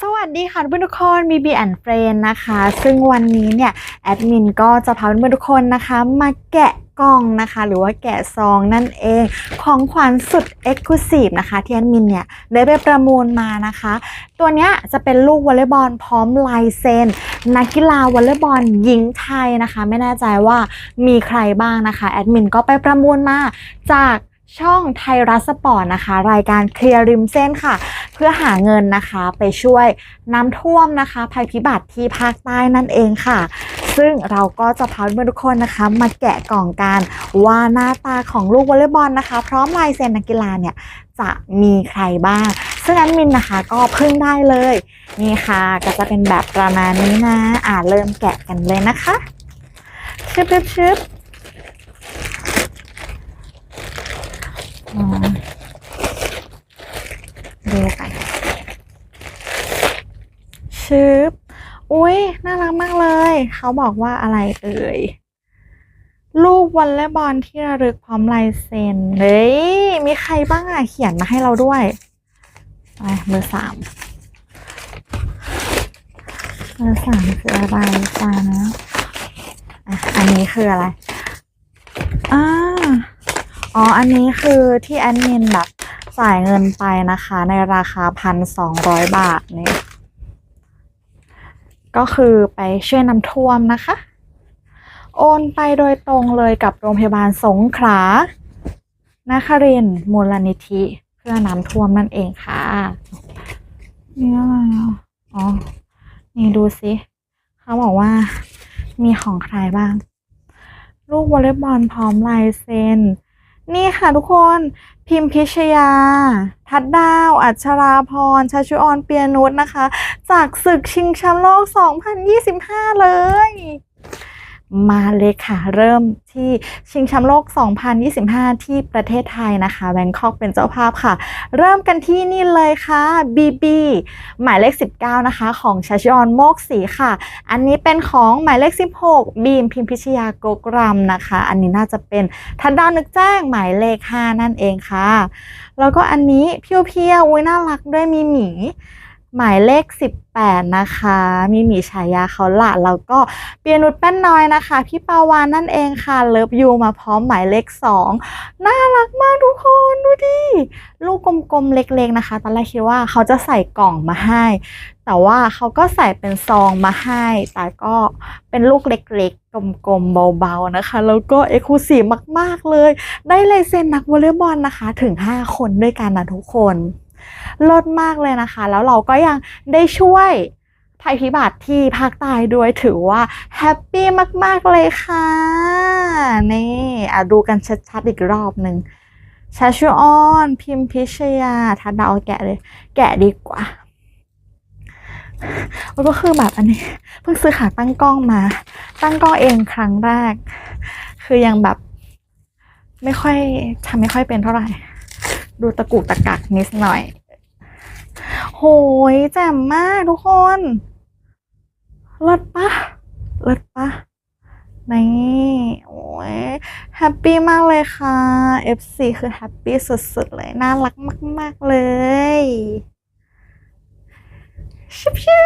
สวัสดีค่ะเพื่อนทุกคนมีบีแอนเฟรนนะคะ ซึ่งวันนี้เนี่ยแอดมินก็จะพาเพื่อนทุกคนนะคะ มาแกะกล่องนะคะ หรือว่าแกะซองนั่นเอง ของขวัญสุด e x c l u s i v e นะคะ ที่แอดมินเนี่ยได้ไปประมูลมานะคะ ตัวเนี้ยจะเป็นลูกวอลเลย์บอลพร้อมลายเซ็นนักกีฬาวอลเลย์บอลหญิงไทยนะคะ ไม่แน่ใจว่ามีใครบ้างนะคะแอดมินก็ไปประมูลมาจาก ช่องไทยรัฐสปอร์ตนะคะ รายการเคลียร์ริมเส้นค่ะ เพื่อหาเงินนะคะไปช่วยน้ำท่วมนะคะ ภัยพิบัติที่ภาคใต้นั่นเองค่ะ ซึ่งเราก็จะพาเพื่อนทุกคนนะคะ มาแกะกล่องกันว่าหน้าตาของลูกวอลเลย์บอลนะคะ พร้อมลายเซ็นนักกีฬาเนี่ยจะมีใครบ้าง ซึ่งแอดมินนะคะก็เพิ่งได้เลย นี่ค่ะ ก็จะเป็นแบบประมาณนี้นะ อ่าเริ่มแกะกันเลยนะคะชึบชึบชึบอ๋อ ดูกันชึบอุ้ยน่ารักมากเลย เขาบอกว่าอะไรเอ่ยลูกวอลเลย์บอลที่ระลึกพร้อมลายเซ็นเฮ้ยมีใครบ้างอะเขียนมาให้เราด้วยไปเบอร์สามเบอร์สามคืออะไรฟ้านะอะอันนี้คืออะไรอ่า อ๋อ อันนี้คือที่แอดมินแบบจ่ายเงินไปนะคะ ในราคาพันสองร้อยบาทนี่ก็คือไปช่วยน้ำท่วมนะคะ โอนไปโดยตรงเลยกับโรงพยาบาลสงขลานครินมูลนิธิเพื่อน้ำท่วมนั่นเองค่ะนี่อะไรอ๋อ นี่ดูสิเขาบอกว่ามีของใครบ้าง ลูกวอลเลย์บอลพร้อมลายเซ็น นี่ค่ะทุกคนพิมพิชยา ทัดดาว อัชราพรชาชุออนเปียนุชนะคะ จากศึกชิงแชมป์โลก 2025 เลย มาเลยค่ะ เริ่มที่ชิงแชมป์โลก 2025 ที่ประเทศไทยนะคะแบงคอกเป็นเจ้าภาพค่ะ เริ่มกันที่นี่เลยค่ะ BB หมายเลข 19 นะคะ ของชาชิออนโมกศรีค่ะ อันนี้เป็นของหมายเลข 16 บีมพิมพิชยากกรำนะคะ อันนี้น่าจะเป็นทัดดาวนึกแจ้งหมายเลข 5 นั่นเองค่ะ แล้วก็อันนี้เพียวเพียวๆอุ้ยน่ารักด้วยมีหมี หมายเลข 18 นะคะ มีหมีฉายาเขาละแล้วก็เปียนุชแป้นน้อยนะคะ พี่ปาวานนั่นเองค่ะ เลิฟยูมาพร้อมหมายเลข 2 น่ารักมากทุกคน ดูดิ ลูกกลมๆเล็กๆนะคะ ตอนแรกคิดว่าเขาจะใส่กล่องมาให้ แต่ว่าเขาก็ใส่เป็นซองมาให้ แต่ก็เป็นลูกเล็กๆ กลมๆ เบาๆนะคะ แล้วก็เอกลูซีมากๆเลย ได้ลายเซ็นนักวอลเลย์บอลนะคะ ถึง 5 คนด้วยกันนะทุกคน เลิศมากเลยนะคะ แล้วเราก็ยังได้ช่วยภัยพิบัติที่ภาคใต้ด้วยถือว่าแฮปปี้มาก ๆ เลยค่ะ นี่อะดูกันชัด ๆ อีกรอบหนึ่งชาชูออน พิมพิชยาทัดดาวแกะเลย แกะดีกว่าแล้วก็คือแบบอันนี้เพิ่งซื้อขาตั้งกล้องมา ตั้งกล้องเองครั้งแรก คือยังแบบ ไม่ค่อยทำไม่ค่อยเป็นเท่าไหร่ ดูตะกุกตะกักนิดหน่อย โหยแจ่มมากทุกคนเลิศปะเลิศปะนี่โอ้ยแฮปปี้มากเลยค่ะ FC คือแฮปปี้สุดๆเลย น่ารักมาก ๆ เลย ชิบชิ